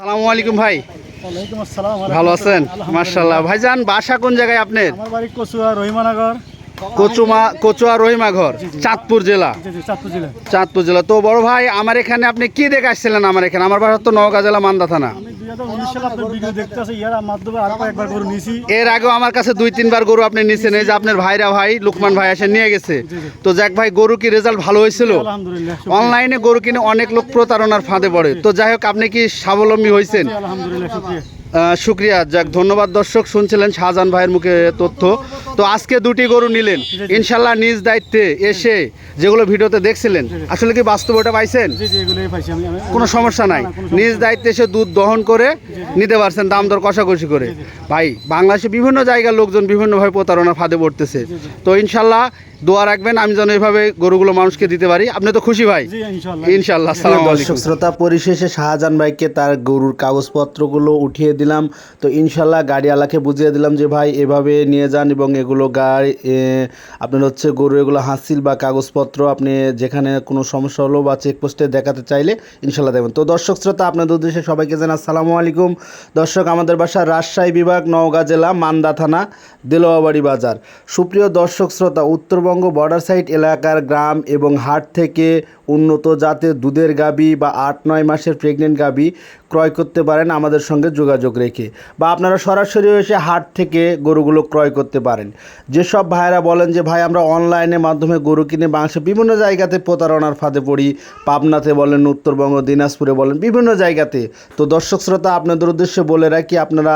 সালামু আলাইকুম ভাই। ওয়ালাইকুম আসসালাম ভালো আছেন। মার্শাল্লাহ ভাইজান বাসা কোন জায়গায় আপনার? আমার বাড়ি কচুয়া রহিমানগর। কচুমা কচুয়া রহিমা ঘর চাঁদপুর জেলা। চাঁদপুর জেলা। তো বড় ভাই আমার এখানে আপনি কি দেখে আসছিলেন আমার এখানে? আমার বাসা তো নওগাঁ জেলা মান্দা থানা। এর আগেও আমার কাছে দুই তিনবার গরু আপনি নিছেন এই যে আপনার ভাইরা ভাই লুকমান ভাই এসে নিয়ে গেছে। তো যাক ভাই গরু কি রেজাল্ট ভালো হয়েছিল? অনলাইনে গরু কিনে অনেক লোক প্রতারণার ফাঁদে পড়ে। তো যাই হোক আপনি কি স্বাবলম্বী হয়েছেন? শুক্রিয়া, যাক ধন্যবাদ দর্শক শুনছিলেন শাহজাহান ভাইয়ের মুখে তথ্য। তো আজকে দুটি গরু নিলেন। ইনশাল্লাহ নিজ দায়িত্বে এসে যেগুলো ভিডিওতে দেখছিলেন আসলে কি বাস্তব ওটা পাইছেন? কোনো সমস্যা নাই। নিজ দায়িত্বে এসে দুধ দহন করে নিতে পারছেন দাম দর কষাকষি করে। ভাই বাংলাদেশে বিভিন্ন জায়গার লোকজন বিভিন্নভাবে প্রতারণা ফাঁদে পড়তেছে। তো ইনশাল্লাহ দোয়া রাখবেন আমি যেন এভাবে গরুগুলো মানুষকে দিতে পারি। আপনি তো খুশি ভাই? ইনশাল্লাহ। দর্শক শ্রোতা পরিশেষে শাহজাহান ভাইকে তার গরুর কাগজপত্রগুলো উঠিয়ে দিলাম। তো ইনশাল্লাহ গাড়িওয়ালাকে বুঝিয়ে দিলাম যে ভাই এভাবে নিয়ে যান এবং এগুলো গাড়ি আপনার হচ্ছে গরু এগুলো হাসিল বা কাগজপত্র আপনি যেখানে কোনো সমস্যা হলো বা চেকপোস্টে দেখাতে চাইলে ইনশাল্লাহ দেবেন। তো দর্শক শ্রোতা আপনাদের উদ্দেশ্যে সবাইকে জানাই আসসালামু আলাইকুম। দর্শক আমাদের বাসা রাজশাহী বিভাগ নওগাঁ জেলা মান্দা থানা দেলোয়াবাড়ি বাজার। সুপ্রিয় দর্শক শ্রোতা উত্তরবঙ্গ বর্ডার সাইড এলাকার গ্রাম এবং হাট থেকে উন্নত জাতের দুধের গাবি বা আট, নয় মাসের প্রেগনেন্ট গাবি ক্রয় করতে পারেন আমাদের সঙ্গে যোগাযোগ রেখে বা আপনারা সরাসরি এসে হাট থেকে গরুগুলো ক্রয় করতে পারেন। যেসব ভাইয়েরা বলেন যে, ভাই, আমরা অনলাইনের মাধ্যমে গরু কিনে বাংলাদেশে বিভিন্ন জায়গাতে প্রতারণার ফাঁদে পড়ি। পাবনাতে বলেন, উত্তরবঙ্গ, দিনাজপুরে বলেন, বিভিন্ন জায়গাতে। তো দর্শক শ্রোতা, আপনাদের উদ্দেশ্যে বলে রাখি, আপনারা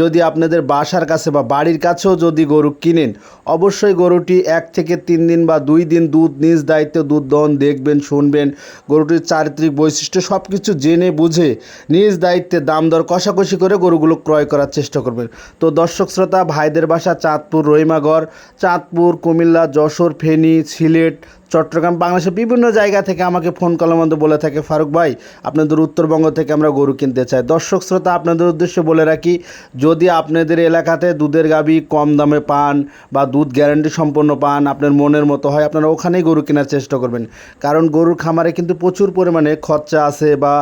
যদি আপনাদের বাসার কাছে বা বাড়ির কাছেও যদি গরু কিনেন, অবশ্যই গরুটি এক থেকে তিন দিন বা দুই দিন দুধ নিজ দায়িত্বে দুধ দহন দেখবেন শুনবেন। গরুটির চারিত্রিক বৈশিষ্ট্য সব কিছু জেনে বুঝে নিজ দায়িত্বে দাম দর কষাকষি করে গরুগুলো ক্রয় করার চেষ্টা করবেন। তো দর্শক শ্রোতা, ভাইদের বাসা চাঁদপুর রহিমাগড়, চাঁদপুর, কুমিল্লা, যশোর, ফেনী, সিলেট চট্টগ্রাম, বাংলাদেশের বিভিন্ন জায়গা থেকে আমাকে ফোন কলের মধ্যে বলে থাকে, ফারুক ভাই, আপনাদের উত্তরবঙ্গ থেকে আমরা গরু কিনতে চাই। দর্শক শ্রোতা, আপনাদের উদ্দেশ্যে বলে রাখি, যদি আপনাদের এলাকাতে দুধের গাবি কম দামে পান বা দুধ গ্যারান্টি সম্পন্ন পান, আপনার মনের মতো হয়, আপনারা ওখানেই গরু কেনার চেষ্টা করবেন। কারণ গরুর খামারে কিন্তু প্রচুর পরিমাণে খরচা আছে বা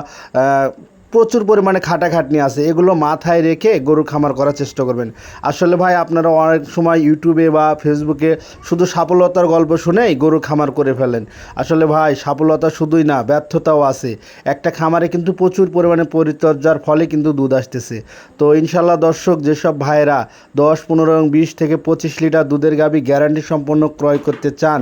প্রচুর পরিমাণে খাটাখাটনি আছে। এগুলো মাথায় রেখে গরু খামার করার চেষ্টা করবেন। আসলে ভাই, আপনারা অনেক সময় ইউটিউবে বা ফেসবুকে শুধু সাফলতার গল্প শুনেই গরু খামার করে ফেলেন। আসলে ভাই সাফলতা শুধুই না, ব্যর্থতাও আছে। একটা খামারে কিন্তু প্রচুর পরিমাণে পরিচর্যার ফলে কিন্তু দুধ আসতেছে। তো ইনশাল্লাহ দর্শক, যেসব ভাইয়েরা দশ, পনেরো এবং বিশ থেকে পঁচিশ লিটার দুধের গাবি গ্যারান্টি সম্পন্ন ক্রয় করতে চান,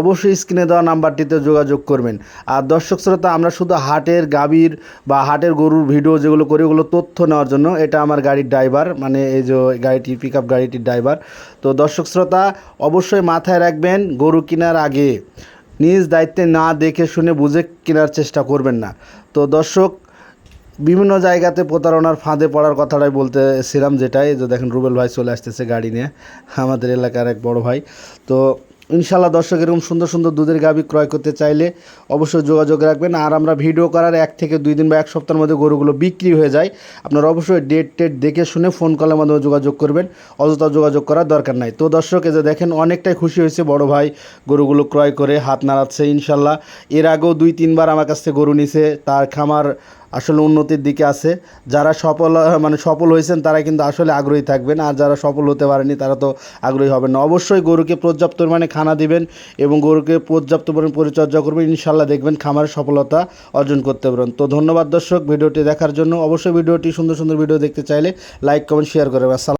অবশ্যই স্ক্রিনে দেওয়া নাম্বারটিতে যোগাযোগ করবেন। আর দর্শক শ্রোতা, আমরা শুধু হাটের গাবির বা হাটের গরুর ভিডিও যেগুলো করি, ওগুলো তথ্য নেওয়ার জন্য। এটা আমার গাড়ির ড্রাইভার মানে এই যে গাড়িটি পিক আপ গাড়িটির ড্রাইভার। তো দর্শক শ্রোতা, অবশ্যই মাথায় রাখবেন, গরু কেনার আগে নিজ দায়িত্বে না দেখে শুনে বুঝে কেনার চেষ্টা করবেন না। তো দর্শক, বিভিন্ন জায়গাতে প্রতারণার ফাঁদে পড়ার কথাটাই বলতেছিলাম যেটাই যে দেখেন রুবেল ভাই চলে আসতেছে গাড়ি নিয়ে, আমাদের এলাকার এক বড় ভাই। তো ইনশাল্লাহ দর্শক, এরকম সুন্দর সুন্দর দুধের গাভি ক্রয় করতে চাইলে অবশ্যই যোগাযোগ রাখবেন। আর আমরা ভিডিও করার এক থেকে দুই দিন বা এক সপ্তাহের মধ্যে গরুগুলো বিক্রি হয়ে যায়। আপনারা অবশ্যই ডেট টেট দেখে শুনে ফোন কলের মাধ্যমে যোগাযোগ করবেন। অযথা যোগাযোগ করার দরকার নাই। তো দর্শক, এই যে দেখেন, অনেকটাই খুশি হয়েছে বড় ভাই গরুগুলো ক্রয় করে, হাত নাড়াচ্ছে ইনশাল্লাহ এর আগেও দুই, তিনবার আমার কাছ থেকে গরু নিছে। তার খামার আসলে উন্নতির দিকে আছে। যারা সফল মানে সফল হয়েছেন, তারা কিন্তু আসলে আগ্রহী থাকবেন। আর যারা সফল হতে পারেনি, তারা তো আগ্রহী হবেন না। অবশ্যই গরুকে পর্যাপ্ত পরিমাণে খানা দিবেন এবং গরুকে পর্যাপ্ত পরিমাণে পরিচর্যা করবেন। ইনশাল্লাহ দেখবেন খামারের সফলতা অর্জন করতে পারেন তো ধন্যবাদ দর্শক, ভিডিওটি দেখার জন্য। অবশ্যই ভিডিওটি সুন্দর সুন্দর ভিডিও দেখতে চাইলে লাইক, কমেন্ট, শেয়ার করবেন।